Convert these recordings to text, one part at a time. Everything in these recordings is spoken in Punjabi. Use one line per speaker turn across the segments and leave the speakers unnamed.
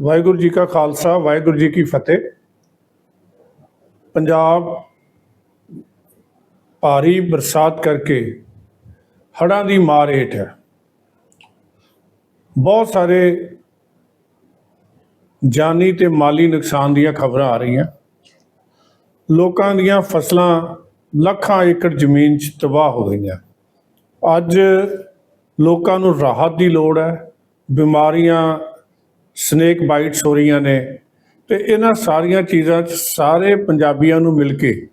ਵਾਹਿਗੁਰੂ ਜੀ ਕਾ ਖਾਲਸਾ, ਵਾਹਿਗੁਰੂ ਜੀ ਕੀ ਫਤਿਹ। ਪੰਜਾਬ ਭਾਰੀ ਬਰਸਾਤ ਕਰਕੇ ਹੜ੍ਹਾਂ ਦੀ ਮਾਰ ਹੇਠ ਹੈ। ਬਹੁਤ ਸਾਰੇ ਜਾਨੀ ਤੇ ਮਾਲੀ ਨੁਕਸਾਨ ਦੀਆਂ ਖਬਰਾਂ ਆ ਰਹੀਆਂ। ਲੋਕਾਂ ਦੀਆਂ ਫਸਲਾਂ ਲੱਖਾਂ ਏਕੜ ਜ਼ਮੀਨ 'ਚ ਤਬਾਹ ਹੋ ਗਈਆਂ। ਅੱਜ ਲੋਕਾਂ ਨੂੰ ਰਾਹਤ ਦੀ ਲੋੜ ਹੈ। ਬਿਮਾਰੀਆਂ ਸਨੇਕ ਬਾਈਟਸ ਹੋ ਰਹੀਆਂ ਨੇ। ਤੇ ਇਹਨਾਂ ਸਾਰੀਆਂ ਚੀਜ਼ਾਂ 'ਚ ਸਾਰੇ ਪੰਜਾਬੀਆਂ ਨੂੰ ਮਿਲ ਕੇ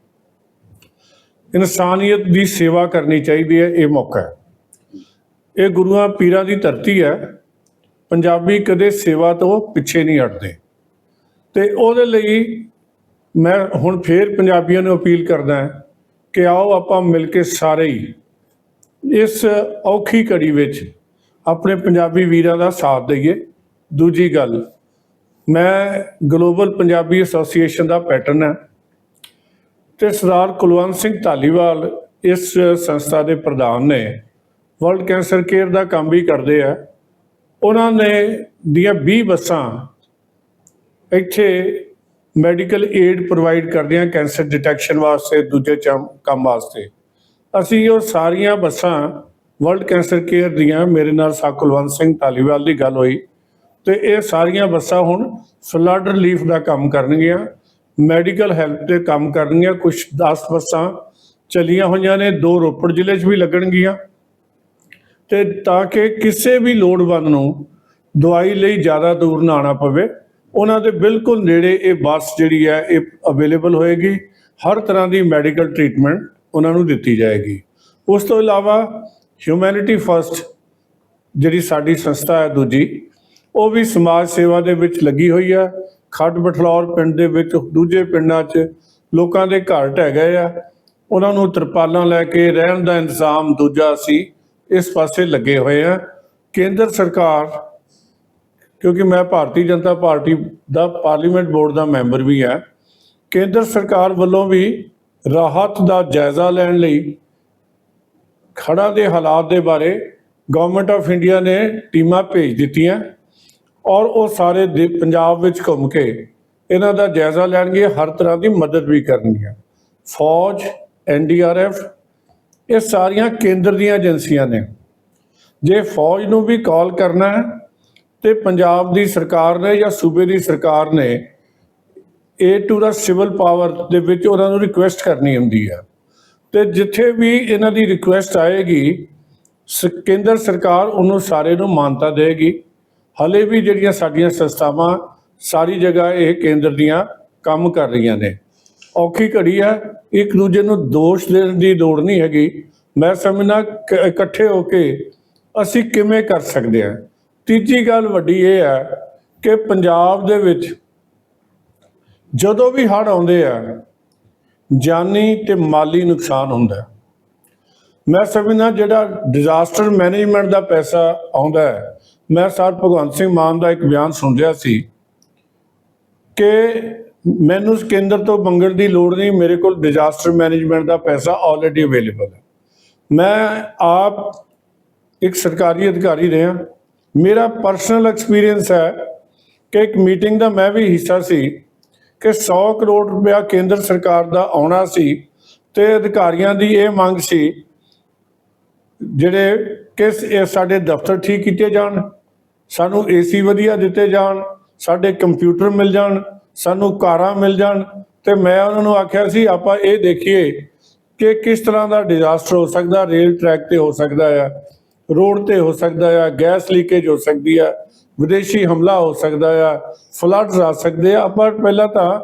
ਇਨਸਾਨੀਅਤ ਦੀ ਸੇਵਾ ਕਰਨੀ ਚਾਹੀਦੀ ਹੈ, ਇਹ ਮੌਕਾ ਹੈ। ਇਹ ਗੁਰੂਆਂ ਪੀਰਾਂ ਦੀ ਧਰਤੀ ਹੈ। ਪੰਜਾਬੀ ਕਦੇ ਸੇਵਾ ਤੋਂ ਪਿੱਛੇ ਨਹੀਂ ਹਟਦੇ। ਤੇ ਉਹਦੇ ਲਈ ਮੈਂ ਹੁਣ ਫੇਰ ਪੰਜਾਬੀਆਂ ਨੂੰ ਅਪੀਲ ਕਰਦਾ ਕਿ ਆਓ ਆਪਾਂ ਮਿਲ ਕੇ ਸਾਰੇ ਹੀ ਇਸ ਔਖੀ ਘੜੀ ਵਿੱਚ ਆਪਣੇ ਪੰਜਾਬੀ ਵੀਰਾਂ ਦਾ ਸਾਥ ਦਈਏ। ਦੂਜੀ ਗੱਲ, ਮੈਂ ਗਲੋਬਲ ਪੰਜਾਬੀ ਐਸੋਸੀਏਸ਼ਨ ਦਾ ਪੈਟਰਨ ਹੈ ਤੇ ਸਰਦਾਰ ਕੁਲਵੰਤ ਸਿੰਘ ਧਾਲੀਵਾਲ ਇਸ ਸੰਸਥਾ ਦੇ ਪ੍ਰਧਾਨ ਨੇ ਵਰਲਡ ਕੈਂਸਰ ਕੇਅਰ ਦਾ ਕੰਮ ਵੀ ਕਰਦੇ ਆ। ਉਹਨਾਂ ਨੇ ਦੀਆਂ 20 ਬੱਸਾਂ ਇੱਥੇ ਮੈਡੀਕਲ ਏਡ ਪ੍ਰੋਵਾਈਡ ਕਰਦੀਆਂ ਕੈਂਸਰ ਡਿਟੈਕਸ਼ਨ ਵਾਸਤੇ, ਦੂਜੇ ਚਮ- ਕੰਮ ਵਾਸਤੇ। ਅਸੀਂ ਉਹ ਸਾਰੀਆਂ ਬੱਸਾਂ ਵਰਲਡ ਕੈਂਸਰ ਕੇਅਰ ਦੀਆਂ, ਮੇਰੇ ਨਾਲ ਸਾ ਕੁਲਵੰਤ ਸਿੰਘ ਧਾਲੀਵਾਲ ਦੀ ਗੱਲ ਹੋਈ। ਤੇ ਇਹ ਸਾਰੀਆਂ ਬੱਸਾਂ ਹੁਣ ਫਲੱਡ ਰਿਲੀਫ ਦਾ ਕੰਮ ਕਰਨਗੀਆਂ ਮੈਡੀਕਲ ਹੈਲਪ 'ਤੇ ਕੰਮ ਕਰਨਗੀਆਂ ਕੁਝ 10 ਬੱਸਾਂ ਚਲੀਆਂ ਹੋਈਆਂ ਨੇ, ਦੋ ਰੋਪੜ ਜ਼ਿਲ੍ਹੇ 'ਚ ਵੀ ਲੱਗਣਗੀਆਂ। ਤੇ ਤਾਂ ਕਿ ਕਿਸੇ ਵੀ ਲੋੜਵੰਦ ਨੂੰ ਦਵਾਈ ਲਈ ਜ਼ਿਆਦਾ ਦੂਰ ਨਾ ਆਉਣਾ ਪਵੇ, ਉਹਨਾਂ ਦੇ ਬਿਲਕੁਲ ਨੇੜੇ ਇਹ ਬੱਸ ਜਿਹੜੀ ਹੈ, ਇਹ ਅਵੇਲੇਬਲ ਹੋਏਗੀ। ਹਰ ਤਰ੍ਹਾਂ ਦੀ ਮੈਡੀਕਲ ਟ੍ਰੀਟਮੈਂਟ ਉਹਨਾਂ ਨੂੰ ਦਿੱਤੀ ਜਾਏਗੀ। ਉਸ ਤੋਂ ਇਲਾਵਾ ਹਿਊਮੈਨਿਟੀ ਫਸਟ ਜਿਹੜੀ ਸਾਡੀ ਸੰਸਥਾ ਹੈ ਦੂਜੀ ਉਹ ਵੀ ਸਮਾਜ ਸੇਵਾ ਦੇ ਵਿੱਚ ਲੱਗੀ ਹੋਈ ਆ। ਖੱਡ ਬਠਲੌਰ ਪਿੰਡ ਦੇ ਵਿੱਚ ਦੂਜੇ ਪਿੰਡਾਂ 'ਚ ਲੋਕਾਂ ਦੇ ਘਰ ਢਹਿ ਗਏ ਆ। ਉਹਨਾਂ ਨੂੰ ਤਰਪਾਲਾਂ ਲੈ ਕੇ ਰਹਿਣ ਦਾ ਇੰਤਜ਼ਾਮ ਦੂਜਾ ਅਸੀਂ ਇਸ ਪਾਸੇ ਲੱਗੇ ਹੋਏ ਆ। ਕੇਂਦਰ ਸਰਕਾਰ, ਕਿਉਂਕਿ ਮੈਂ ਭਾਰਤੀ ਜਨਤਾ ਪਾਰਟੀ ਦਾ ਪਾਰਲੀਮੈਂਟ ਬੋਰਡ ਦਾ ਮੈਂਬਰ ਵੀ ਹਾਂ ਕੇਂਦਰ ਸਰਕਾਰ ਵੱਲੋਂ ਵੀ ਰਾਹਤ ਦਾ ਜਾਇਜ਼ਾ ਲੈਣ ਲਈ ਖੜਾ ਦੇ ਹਾਲਾਤ ਦੇ ਬਾਰੇ ਗਵਰਨਮੈਂਟ ਆਫ ਇੰਡੀਆ ਨੇ ਟੀਮਾਂ ਭੇਜ ਦਿੱਤੀਆਂ। ਔਰ ਉਹ ਸਾਰੇ ਦੇ- ਪੰਜਾਬ ਵਿੱਚ ਘੁੰਮ ਕੇ ਇਹਨਾਂ ਦਾ ਜਾਇਜ਼ਾ ਲੈਣਗੇ, ਹਰ ਤਰ੍ਹਾਂ ਦੀ ਮਦਦ ਵੀ ਕਰਨਗੀਆਂ। ਫੌਜ ਐਨਡੀਆਰਐਫ ਇਹ ਸਾਰੀਆਂ ਕੇਂਦਰ ਦੀਆਂ ਏਜੰਸੀਆਂ ਨੇ। ਜੇ ਫੌਜ ਨੂੰ ਵੀ ਕਾਲ ਕਰਨਾ ਹੈ, ਤੇ ਪੰਜਾਬ ਦੀ ਸਰਕਾਰ ਨੇ ਜਾਂ ਸੂਬੇ ਦੀ ਸਰਕਾਰ ਨੇ aid to the civil power ਦੇ ਵਿੱਚ ਉਹਨਾਂ ਨੂੰ ਰਿਕੁਐਸਟ ਕਰਨੀ ਹੁੰਦੀ ਹੈ। ਤੇ ਜਿੱਥੇ ਵੀ ਇਹਨਾਂ ਦੀ ਰਿਕੁਐਸਟ ਆਏਗੀ, ਸ- ਕੇਂਦਰ ਸਰਕਾਰ ਉਹਨੂੰ ਸਾਰੇ ਨੂੰ ਮਾਨਤਾ ਦੇਗੀ ਹਲੇ ਵੀ ਜਿਹੜੀਆਂ ਸਾਡੀਆਂ ਸੰਸਥਾਵਾਂ ਸਾਰੀ ਜਗ੍ਹਾ ਇਹ ਕੇਂਦਰ ਦੀਆਂ ਕੰਮ ਕਰ ਰਹੀਆਂ ਨੇ। ਔਖੀ ਘੜੀ ਹੈ, ਇੱਕ ਦੂਜੇ ਨੂੰ ਦੋਸ਼ ਦੇਣ ਦੀ ਲੋੜ ਨਹੀਂ ਹੈਗੀ। ਮੈਂ ਸਮਝਣਾ ਇਕੱਠੇ ਹੋ ਕੇ ਅਸੀਂ ਕਿਵੇਂ ਕਰ ਸਕਦੇ ਹਾਂ। ਤੀਜੀ ਗੱਲ ਵੱਡੀ ਇਹ ਹੈ ਕਿ ਪੰਜਾਬ ਦੇ ਵਿੱਚ ਜਦੋਂ ਵੀ ਹੜ੍ਹ ਆਉਂਦੇ ਆ, ਜਾਨੀ ਤੇ ਮਾਲੀ ਨੁਕਸਾਨ ਹੁੰਦਾ। ਮੈਂ ਸਮਝਦਾ ਜਿਹੜਾ ਡਿਜ਼ਾਸਟਰ ਮੈਨੇਜਮੈਂਟ ਦਾ ਪੈਸਾ ਆਉਂਦਾ ਹੈ ਮੈਂ ਸਰ ਭਗਵੰਤ ਸਿੰਘ ਮਾਨ ਦਾ ਇੱਕ ਬਿਆਨ ਸੁਣ ਰਿਹਾ ਸੀ ਕਿ ਮੈਨੂੰ ਕੇਂਦਰ ਤੋਂ ਮੰਗਣ ਦੀ ਲੋੜ ਨਹੀਂ, ਮੇਰੇ ਕੋਲ ਡਿਜ਼ਾਸਟਰ ਮੈਨੇਜਮੈਂਟ ਦਾ ਪੈਸਾ ਆਲਰੇਡੀ ਅਵੇਲੇਬਲ ਹੈ। ਮੈਂ ਆਪ ਇੱਕ ਸਰਕਾਰੀ ਅਧਿਕਾਰੀ ਰਿਹਾ। ਮੇਰਾ ਪਰਸਨਲ ਐਕਸਪੀਰੀਅੰਸ ਹੈ ਕਿ ਇੱਕ ਮੀਟਿੰਗ ਦਾ ਮੈਂ ਵੀ ਹਿੱਸਾ ਸੀ ਕਿ 100 ਕਰੋੜ ਰੁਪਇਆ ਕੇਂਦਰ ਸਰਕਾਰ ਦਾ ਆਉਣਾ ਸੀ ਤੇ ਅਧਿਕਾਰੀਆਂ ਦੀ ਇਹ ਮੰਗ ਸੀ ਜਿਹੜੇ ਕਿ ਸਾਡੇ ਦਫ਼ਤਰ ਠੀਕ ਕੀਤੇ ਜਾਣ। ਸਾਨੂੰ ਏਸੀ ਵਧੀਆ ਦਿੱਤੇ ਜਾਣ, ਸਾਡੇ ਕੰਪਿਊਟਰ ਮਿਲ ਜਾਣ, ਸਾਨੂੰ ਕਾਰਾਂ ਮਿਲ ਜਾਣ, ਤੇ ਮੈਂ ਉਹਨਾਂ ਨੂੰ ਆਖਿਆ ਸੀ, ਆਪਾਂ ਇਹ ਦੇਖੀਏ ਕਿ ਕਿਸ ਤਰ੍ਹਾਂ ਦਾ ਡਿਜ਼ਾਸਟਰ ਹੋ ਸਕਦਾ ਰੇਲ ਟਰੈਕ ਤੇ ਹੋ ਸਕਦਾ ਆ ਰੋਡ ਤੇ ਹੋ ਸਕਦਾ ਆ ਗੈਸ ਲੀਕੇਜ ਹੋ ਸਕਦੀ ਆ, ਵਿਦੇਸ਼ੀ ਹਮਲਾ ਹੋ ਸਕਦਾ ਆ ਫਲੱਡਸ ਆ ਸਕਦੇ ਆ। ਆਪਾਂ ਪਹਿਲਾਂ ਤਾਂ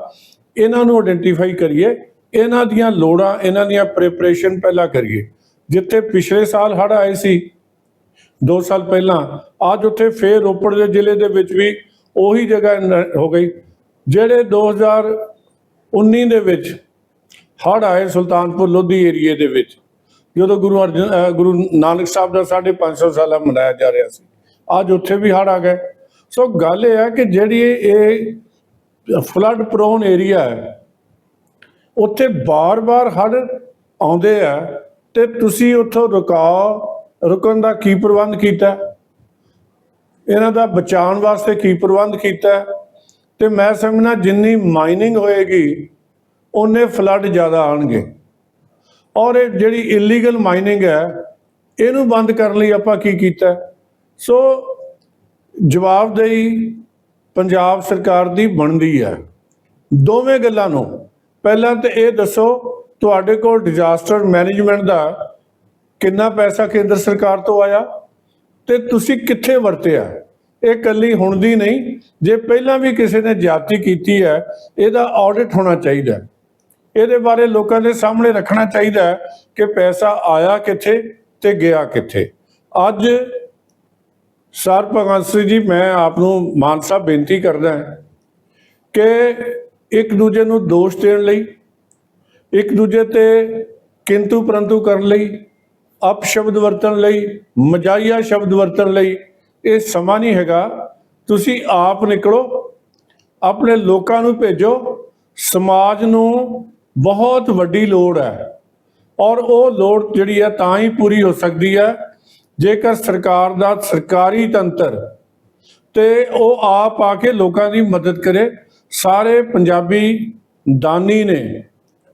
ਇਹਨਾਂ ਨੂੰ ਆਇਡੈਂਟੀਫਾਈ ਕਰੀਏ, ਇਹਨਾਂ ਦੀਆਂ ਲੋੜਾਂ, ਇਹਨਾਂ ਦੀਆਂ ਪ੍ਰੈਪਰੇਸ਼ਨ ਪਹਿਲਾਂ ਕਰੀਏ। ਜਿੱਥੇ ਪਿਛਲੇ ਸਾਲ ਹੜ੍ਹ ਆਏ ਸੀ 2 ਸਾਲ ਪਹਿਲਾਂ, ਅੱਜ ਉੱਥੇ ਫੇਰ ਰੋਪੜ ਦੇ ਜ਼ਿਲ੍ਹੇ ਦੇ ਵਿੱਚ ਵੀ ਉਹੀ ਜਗ੍ਹਾ ਨ- ਹੋ ਗਈ, ਜਿਹੜੇ 2019 ਦੇ ਵਿੱਚ ਹੜ੍ਹ ਆਏ ਸੁਲਤਾਨਪੁਰ ਲੋਧੀ ਏਰੀਏ ਦੇ ਵਿੱਚ, ਜਦੋਂ ਗੁਰੂ ਅਰਜਨ ਗੁਰੂ ਨਾਨਕ ਸਾਹਿਬ ਦਾ 550 ਸਾਲਾ ਮਨਾਇਆ ਜਾ ਰਿਹਾ ਸੀ, ਅੱਜ ਉੱਥੇ ਵੀ ਹੜ੍ਹ ਆ ਗਏ। ਸੋ ਗੱਲ ਇਹ ਹੈ ਕਿ ਜਿਹੜੀ ਇਹ ਫਲੱਡ ਪ੍ਰੋਨ ਏਰੀਆ ਹੈ, ਉੱਥੇ ਬਾਰ-ਬਾਰ ਹੜ੍ਹ ਆਉਂਦੇ ਆ ਤੇ ਤੁਸੀਂ ਉੱਥੋਂ ਰੁਕਾਓ ਰੁਕਣ ਦਾ ਕੀ ਪ੍ਰਬੰਧ ਕੀਤਾ? ਇਹਨਾਂ ਦਾ ਬਚਾਉਣ ਵਾਸਤੇ ਕੀ ਪ੍ਰਬੰਧ ਕੀਤਾ? ਹੈ? ਤੇ ਮੈਂ ਸਮਝਣਾ ਜਿੰਨੀ ਮਾਈਨਿੰਗ ਹੋਏਗੀ ਉਹਨੇ ਫਲੱਡ ਜ਼ਿਆਦਾ ਆਣਗੇ ਔਰ ਇਹ ਜਿਹੜੀ ਇਲੀਗਲ ਮਾਈਨਿੰਗ ਹੈ, ਇਹਨੂੰ ਬੰਦ ਕਰਨ ਲਈ ਆਪਾਂ ਕੀ ਕੀਤਾ? ਸੋ ਜਵਾਬਦੇਹੀ ਪੰਜਾਬ ਸਰਕਾਰ ਦੀ ਬਣਦੀ ਹੈ। ਦੋਵੇਂ ਗੱਲਾਂ ਨੂੰ। ਪਹਿਲਾਂ ਤੇ ਇਹ ਦੱਸੋ, ਤੁਹਾਡੇ ਕੋਲ ਡਿਜ਼ਾਸਟਰ ਮੈਨੇਜਮੈਂਟ ਦਾ ਕਿੰਨਾ ਪੈਸਾ ਕੇਂਦਰ ਸਰਕਾਰ ਤੋਂ ਆਇਆ ਤੇ ਤੁਸੀਂ ਕਿੱਥੇ ਵਰਤਿਆ? ਇਹ ਕੱਲੀ ਹੁਣ ਦੀ ਨਹੀਂ। ਜੇ ਪਹਿਲਾਂ ਵੀ ਕਿਸੇ ਨੇ ਜਾਤੀ ਕੀਤੀ ਹੈ, ਇਹਦਾ ਆਡਿਟ ਹੋਣਾ ਚਾਹੀਦਾ ਇਹਦੇ ਬਾਰੇ ਲੋਕਾਂ ਦੇ ਸਾਹਮਣੇ ਰੱਖਣਾ ਚਾਹੀਦਾ ਕਿ ਪੈਸਾ ਆਇਆ ਕਿੱਥੇ ਤੇ ਗਿਆ ਕਿੱਥੇ। ਅੱਜ ਸਰ ਭਗਤ ਸਿੰਘ ਜੀ, ਮੈਂ ਆਪ ਨੂੰ ਮਾਨ ਸਾਹਿਬ ਬੇਨਤੀ ਕਰਦਾ ਕਿ ਇੱਕ ਦੂਜੇ ਨੂੰ ਦੋਸ਼ ਦੇਣ ਲਈ, ਇੱਕ ਦੂਜੇ ਤੇ ਕਿੰਤੂ ਪਰੰਤੂ ਕਰਨ ਲਈ ਅਪ ਸ਼ਬਦ ਵਰਤਣ ਲਈ, ਮਜਾਈਆ ਸ਼ਬਦ ਵਰਤਣ ਲਈ, ਇਹ ਸਮਾਂ ਨਹੀਂ ਹੈਗਾ। ਤੁਸੀਂ ਆਪ ਨਿਕਲੋ, ਆਪਣੇ ਲੋਕਾਂ ਨੂੰ ਭੇਜੋ। ਸਮਾਜ ਨੂੰ ਬਹੁਤ ਵੱਡੀ ਲੋੜ ਹੈ ਔਰ ਉਹ ਲੋੜ ਜਿਹੜੀ ਹੈ ਤਾਂ ਹੀ ਪੂਰੀ ਹੋ ਸਕਦੀ ਹੈ, ਜੇਕਰ ਸਰਕਾਰ ਦਾ ਸਰਕਾਰੀ ਤੰਤਰ ਤੇ ਉਹ ਆਪ ਆ ਕੇ ਲੋਕਾਂ ਦੀ ਮਦਦ ਕਰੇ। ਸਾਰੇ ਪੰਜਾਬੀ ਦਾਨੀ ਨੇ,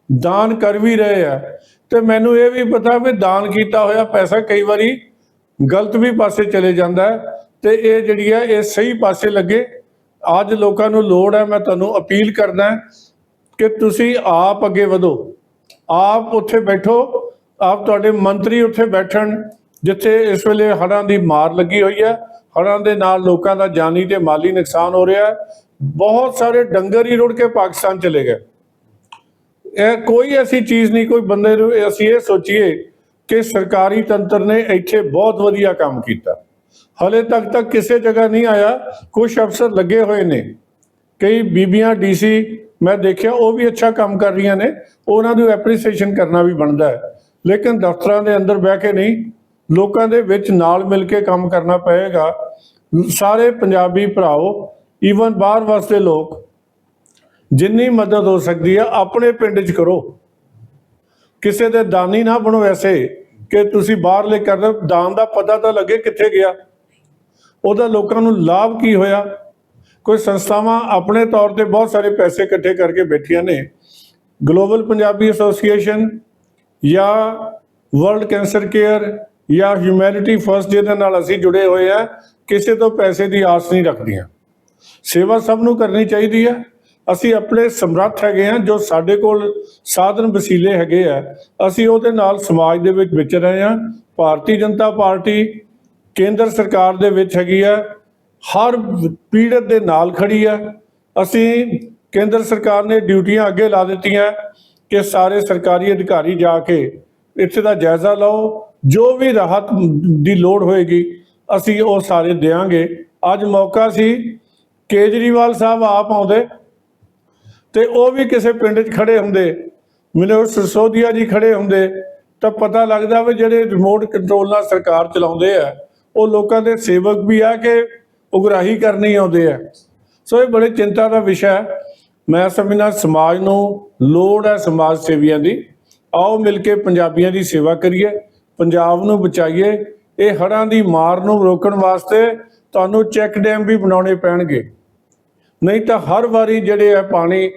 ਦਾਨ ਕਰ ਵੀ ਰਹੇ ਆ ਤੇ ਮੈਨੂੰ ਇਹ ਵੀ ਪਤਾ ਵੀ ਦਾਨ ਕੀਤਾ ਹੋਇਆ ਪੈਸਾ ਕਈ ਵਾਰੀ ਗਲਤ ਵੀ ਪਾਸੇ ਚਲੇ ਜਾਂਦਾ ਹੈ ਤੇ ਇਹ ਜਿਹੜੀ ਹੈ, ਇਹ ਸਹੀ ਪਾਸੇ ਲੱਗੇ। ਅੱਜ ਲੋਕਾਂ ਨੂੰ ਲੋੜ ਹੈ, ਮੈਂ ਤੁਹਾਨੂੰ ਅਪੀਲ ਕਰਦਾ ਕਿ ਤੁਸੀਂ ਆਪ ਅੱਗੇ ਵਧੋ। ਆਪ ਉੱਥੇ ਬੈਠੋ, ਆਪ ਤੁਹਾਡੇ ਮੰਤਰੀ ਉੱਥੇ ਬੈਠਣ, ਜਿੱਥੇ ਇਸ ਵੇਲੇ ਹੜ੍ਹਾਂ ਦੀ ਮਾਰ ਲੱਗੀ ਹੋਈ ਹੈ। ਹੜ੍ਹਾਂ ਦੇ ਨਾਲ ਲੋਕਾਂ ਦਾ ਜਾਨੀ ਤੇ ਮਾਲੀ ਨੁਕਸਾਨ ਹੋ ਰਿਹਾ ਹੈ। ਬਹੁਤ ਸਾਰੇ ਡੰਗਰ ਹੀ ਰੁੜ ਕੇ ਪਾਕਿਸਤਾਨ ਚਲੇ ਗਏ। ਇਹ ਕੋਈ ਐਸੀ ਚੀਜ਼ ਨਹੀਂ, ਕੋਈ ਬੰਦੇ ਨੂੰ ਅਸੀਂ ਇਹ ਸੋਚੀਏ ਕਿ ਸਰਕਾਰੀ ਤੰਤਰ ਨੇ ਇੱਥੇ ਬਹੁਤ ਵਧੀਆ ਕੰਮ ਕੀਤਾ। ਹਲੇ ਤੱਕ ਤੱਕ ਕਿਸੇ ਜਗ੍ਹਾ ਨਹੀਂ ਆਇਆ ਕੁਝ ਅਫਸਰ ਲੱਗੇ ਹੋਏ ਨੇ। ਕਈ ਬੀਬੀਆਂ ਡੀਸੀ ਮੈਂ ਦੇਖਿਆ, ਉਹ ਵੀ ਅੱਛਾ ਕੰਮ ਕਰ ਰਹੀਆਂ ਨੇ, ਉਹਨਾਂ ਨੂੰ ਐਪਰੀਸੀਏਸ਼ਨ ਕਰਨਾ ਵੀ ਬਣਦਾ ਹੈ। ਲੇਕਿਨ ਦਫ਼ਤਰਾਂ ਦੇ ਅੰਦਰ ਬਹਿ ਕੇ ਨਹੀਂ, ਲੋਕਾਂ ਦੇ ਵਿੱਚ ਨਾਲ ਮਿਲ ਕੇ ਕੰਮ ਕਰਨਾ ਪਏਗਾ। ਸਾਰੇ ਪੰਜਾਬੀ ਭਰਾਓ ਈਵਨ ਬਾਹਰ ਵਸਦੇ ਲੋਕ ਜਿੰਨੀ ਮਦਦ ਹੋ ਸਕਦੀ ਹੈ ਆਪਣੇ ਪਿੰਡ 'ਚ ਕਰੋ। ਕਿਸੇ ਦੇ ਦਾਨੀ ਨਾ ਬਣੋ ਐਸੇ ਕਿ ਤੁਸੀਂ ਬਾਹਰਲੇ ਕਰ ਹੋ, ਦਾਨ ਦਾ ਪਤਾ ਤਾਂ ਲੱਗੇ ਕਿੱਥੇ ਗਿਆ। ਉਹਦਾ ਲੋਕਾਂ ਨੂੰ ਲਾਭ ਕੀ ਹੋਇਆ? ਕੋਈ ਸੰਸਥਾਵਾਂ ਆਪਣੇ ਤੌਰ ਤੇ ਬਹੁਤ ਸਾਰੇ ਪੈਸੇ ਇਕੱਠੇ ਕਰਕੇ ਬੈਠੀਆਂ ਨੇ। ਗਲੋਬਲ ਪੰਜਾਬੀ ਐਸੋਸੀਏਸ਼ਨ ਜਾਂ ਵਰਲਡ ਕੈਂਸਰ ਕੇਅਰ ਜਾਂ ਹਿਊਮੈਨਿਟੀ ਫਰਸਟ ਜਿਹਦੇ ਨਾਲ ਅਸੀਂ ਜੁੜੇ ਹੋਏ ਆ ਕਿਸੇ ਤੋਂ ਪੈਸੇ ਦੀ ਆਸ ਨਹੀਂ ਰੱਖਦੀਆਂ। ਸੇਵਾ ਸਭ ਨੂੰ ਕਰਨੀ ਚਾਹੀਦੀ ਹੈ ਅਸੀਂ ਆਪਣੇ ਸਮਰੱਥ ਹੈਗੇ ਆ ਜੋ ਸਾਡੇ ਕੋਲ ਸਾਧਨ ਵਸੀਲੇ ਹੈਗੇ ਆ, ਅਸੀਂ ਉਹਦੇ ਨਾਲ ਸਮਾਜ ਦੇ ਵਿੱਚ ਵਿਚਰ ਰਹੇ ਆ ਭਾਰਤੀ ਜਨਤਾ ਪਾਰਟੀ ਕੇਂਦਰ ਸਰਕਾਰ ਦੇ ਵਿੱਚ ਹੈਗੀ ਆ, ਹਰ ਪੀੜਤ ਦੇ ਨਾਲ ਖੜੀ ਆ। ਅਸੀਂ ਕੇਂਦਰ ਸਰਕਾਰ ਨੇ ਡਿਊਟੀਆਂ ਅੱਗੇ ਲਾ ਦਿੱਤੀਆਂ ਕਿ ਸਾਰੇ ਸਰਕਾਰੀ ਅਧਿਕਾਰੀ ਜਾ ਕੇ ਇੱਥੇ ਦਾ ਜਾਇਜ਼ਾ ਲਓ, ਜੋ ਵੀ ਰਾਹਤ ਦੀ ਲੋੜ ਹੋਏਗੀ, ਅਸੀਂ ਉਹ ਸਾਰੇ ਦੇਵਾਂਗੇ ਅੱਜ ਮੌਕਾ ਸੀ, ਕੇਜਰੀਵਾਲ ਸਾਹਿਬ ਆਪ ਆਉਂਦੇ ਤੇ ਉਹ ਵੀ ਕਿਸੇ ਪਿੰਡ 'ਚ ਖੜੇ ਹੁੰਦੇ। ਮੈਨੂੰ ਸਰਸੋਦੀਆ ਜੀ ਖੜੇ ਹੁੰਦੇ ਤਾਂ ਪਤਾ ਲੱਗਦਾ ਵੀ ਜਿਹੜੇ ਰਿਮੋਟ ਕੰਟਰੋਲ ਨਾਲ ਸਰਕਾਰ ਚਲਾਉਂਦੇ ਆ, ਉਹ ਲੋਕਾਂ ਦੇ ਸੇਵਕ ਵੀ ਆ ਕਿ ਉਗਰਾਹੀ ਕਰਨੀ ਆਉਂਦੇ ਆ। ਸੋ ਇਹ ਬੜੇ ਚਿੰਤਾ ਦਾ ਵਿਸ਼ਾ ਹੈ। ਮੈਂ ਸਮਝਦਾ ਸਮਾਜ ਨੂੰ ਲੋੜ ਹੈ ਸਮਾਜ ਸੇਵੀਆਂ ਦੀ। ਆਓ ਮਿਲ ਕੇ ਪੰਜਾਬੀਆਂ ਦੀ ਸੇਵਾ ਕਰੀਏ, ਪੰਜਾਬ ਨੂੰ ਬਚਾਈਏ, ਇਹ ਹੜ੍ਹਾਂ ਦੀ ਮਾਰ ਨੂੰ ਰੋਕਣ ਵਾਸਤੇ ਤੁਹਾਨੂੰ ਚੈੱਕ ਡੈਮ ਵੀ ਬਣਾਉਣੇ ਪੈਣਗੇ। ਨਹੀਂ ਤਾਂ ਹਰ ਵਾਰੀ ਜਿਹੜੇ ਆ ਪਾਣੀ